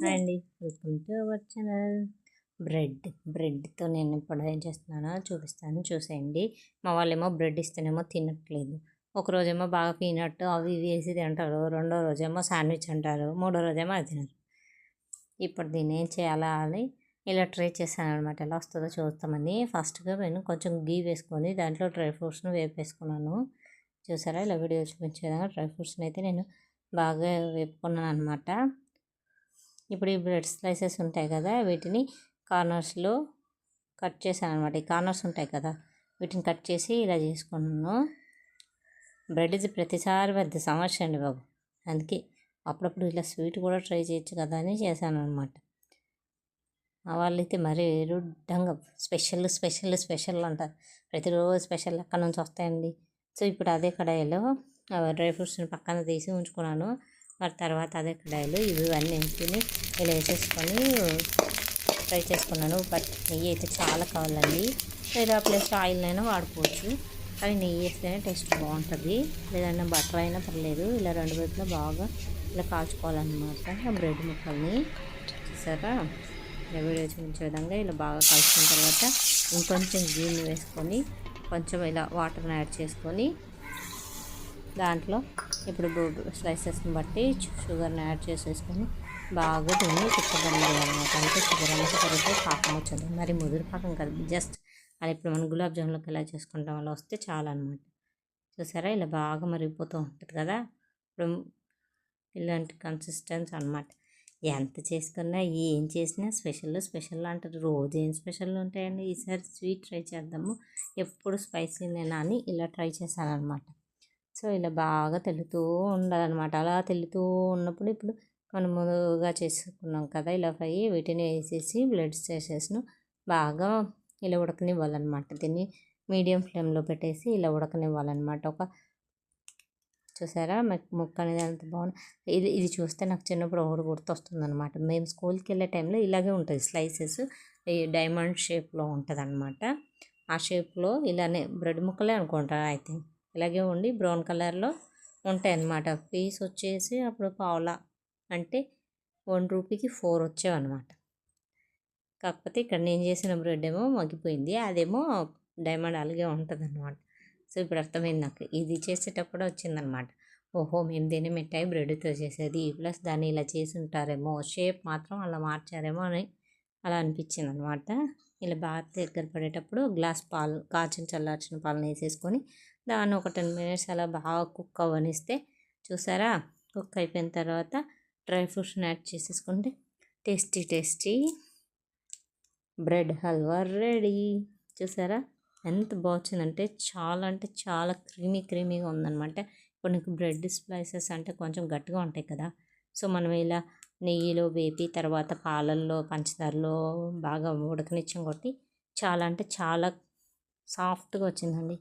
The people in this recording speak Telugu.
రండి. అండి welcome to our channel bread బ్రెడ్తో నేను ఇప్పుడు ఏం చేస్తున్నానో చూపిస్తాను. చూసేయండి. మా వాళ్ళేమో బ్రెడ్ ఇస్తేనేమో తినట్లేదు. ఒక రోజేమో బాగా పీనట్ అవి ఇవి వేసి తింటారు. రెండో రోజేమో శాండ్విచ్ అంటారు. మూడో రోజేమో అది తినరు. ఇప్పుడు దీన్ని ఏం చేయాలా అని ఇలా ట్రై చేశాను అనమాట ఎలా వస్తుందో చూస్తామని ఫస్ట్గా నేను కొంచెం గీ వేసుకొని దాంట్లో డ్రై ఫ్రూట్స్ను వేపేసుకున్నాను. చూసారా? ఇలా వీడియో చూపించే విధంగా డ్రై ఫ్రూట్స్ని అయితే నేను బాగా వేపుకున్నాను అనమాట ఇప్పుడు ఈ బ్రెడ్ స్లైసెస్ ఉంటాయి కదా వీటిని కార్నర్స్లో కట్ చేశాను అనమాట ఈ కార్నర్స్ ఉంటాయి కదా వీటిని కట్ చేసి ఇలా చేసుకున్నాను. బ్రెడ్ ఇది ప్రతిసారి పెద్ద సమస్య అండి బాబు. అందుకే అప్పుడప్పుడు ఇలా స్వీట్ కూడా ట్రై చేయొచ్చు కదా అని చేశాను అనమాట వాళ్ళైతే మరీ రుడ్డంగా స్పెషల్ స్పెషల్ స్పెషల్ అంటారు ప్రతిరోజు స్పెషల్ అక్కడ నుంచి వస్తాయండి. సో ఇప్పుడు అదే కడాయిలో డ్రై ఫ్రూట్స్ని పక్కన తీసి ఉంచుకున్నాను. మరి తర్వాత అదే కడాయిలు ఇవి ఇవన్నీ వేసుకుని ఇలా వేసేసుకొని ఫ్రై చేసుకున్నాను. బట్ నెయ్యి అయితే చాలా కావాలండి. లేదా ప్లస్ ఆయిల్ అయినా వాడుకోవచ్చు. కానీ నెయ్యి వేస్తేనే టేస్ట్ బాగుంటుంది. లేదంటే బటర్ అయినా పర్లేదు ఇలా రెండు వైపులా బాగా ఇలా కాల్చుకోవాలన్నమాట బ్రెడ్ ముక్కల్ని. చూసారా? ఇలా వీడియో చూపించే విధంగా ఇలా బాగా కాల్చుకున్న తర్వాత ఇంకొంచెం గీని వేసుకొని కొంచెం ఇలా వాటర్ని యాడ్ చేసుకొని దాంట్లో ఇప్పుడు స్లైసెస్ని బట్టి షుగర్ని యాడ్ చేసేసుకొని బాగా దీన్ని తిప్పగలిగాలన్నమాట అంటే షుగర్ అనేది కరిగితే పాకం వచ్చింది. మరి ముదురు పాకం కాదు. జస్ట్ అది ఇప్పుడు మనం గులాబ్ జామున్లోకి ఎలా చేసుకుంటాం అలా వస్తే చాలా అనమాట చూసారా? ఇలా బాగా మరిగిపోతూ ఉంటుంది కదా? ఇప్పుడు ఇలాంటి కన్సిస్టెన్స్ అనమాట ఎంత చేసుకున్నా ఏం చేసినా స్పెషల్ స్పెషల్ అంటారు. రోజు ఏం స్పెషల్ ఉంటాయండి? ఈసారి స్వీట్ ట్రై చేద్దాము. ఎప్పుడు స్పైసీనేనా అని ఇలా ట్రై చేశాను అనమాట సో ఇలా బాగా తెలుతూ ఉండాలన్నమాట అలా తెలుతూ ఉన్నప్పుడు ఇప్పుడు మనం ముందుగా చేసుకున్నాం కదా ఇలా ఫ్రై వీటిని వేసేసి బ్లడ్స్ చేసేసాను. బాగా ఇలా ఉడకనివ్వాలన్నమాట దీన్ని మీడియం ఫ్లేమ్లో పెట్టేసి ఇలా ఉడకనివ్వాలన్నమాట ఒక చూసారా? ముక్క అనేది అంత బాగుంది. ఇది ఇది చూస్తే నాకు చిన్నప్పుడు ఒకటి గుర్తొస్తుంది అనమాట మేము స్కూల్కి వెళ్ళే టైంలో ఇలాగే ఉంటుంది స్లైసెస్. ఈ డైమండ్ షేప్లో ఉంటుంది అనమాట ఆ షేప్లో ఇలానే బ్రెడ్ ముక్కలే అనుకుంటా అయితే ఇలాగే ఉండి బ్రౌన్ కలర్లో ఉంటాయి అన్నమాట పీస్ వచ్చేసి అప్పుడు పావులా అంటే వన్ రూపీకి ఫోర్ వచ్చేవన్నమాట. కాకపోతే ఇక్కడ నేను చేసిన బ్రెడ్ ఏమో మగ్గిపోయింది. అదేమో డైమండ్ అలాగే ఉంటుంది అనమాట సో ఇప్పుడు అర్థమైంది నాకు. ఇది చేసేటప్పుడు వచ్చిందనమాట ఓహో మేము దీన్ని మిఠాయి బ్రెడ్తో చేసేది. ప్లస్ దాన్ని ఇలా చేసి ఉంటారేమో షేప్ మాత్రం అలా మార్చారేమో అని అలా అనిపించింది అనమాట ఇలా బాగా దగ్గర పడేటప్పుడు గ్లాస్ పాలు కాచిన చల్లార్చిన పాలను వేసేసుకొని దాన్ని ఒక టెన్ మినిట్స్ అలా బాగా కుక్ అవ్వనిస్తే చూసారా? కుక్ అయిపోయిన తర్వాత డ్రై ఫ్రూట్స్ని యాడ్ చేసేసుకుంటే tasty tasty bread halwa ready. చూసారా? ఎంత బాగుందంటే చాలా అంటే చాలా క్రీమీ క్రీమీగా ఉందన్నమాట. ఇప్పుడు నీకు బ్రెడ్ స్లైసెస్ అంటే కొంచెం గట్టిగా ఉంటాయి కదా. సో మనం ఇలా నెయ్యిలో వేపి తర్వాత పాలల్లో పంచదారలో బాగా ఉడకనిచ్చాం కొట్టి చాలా అంటే చాలా సాఫ్ట్గా వచ్చిందండి.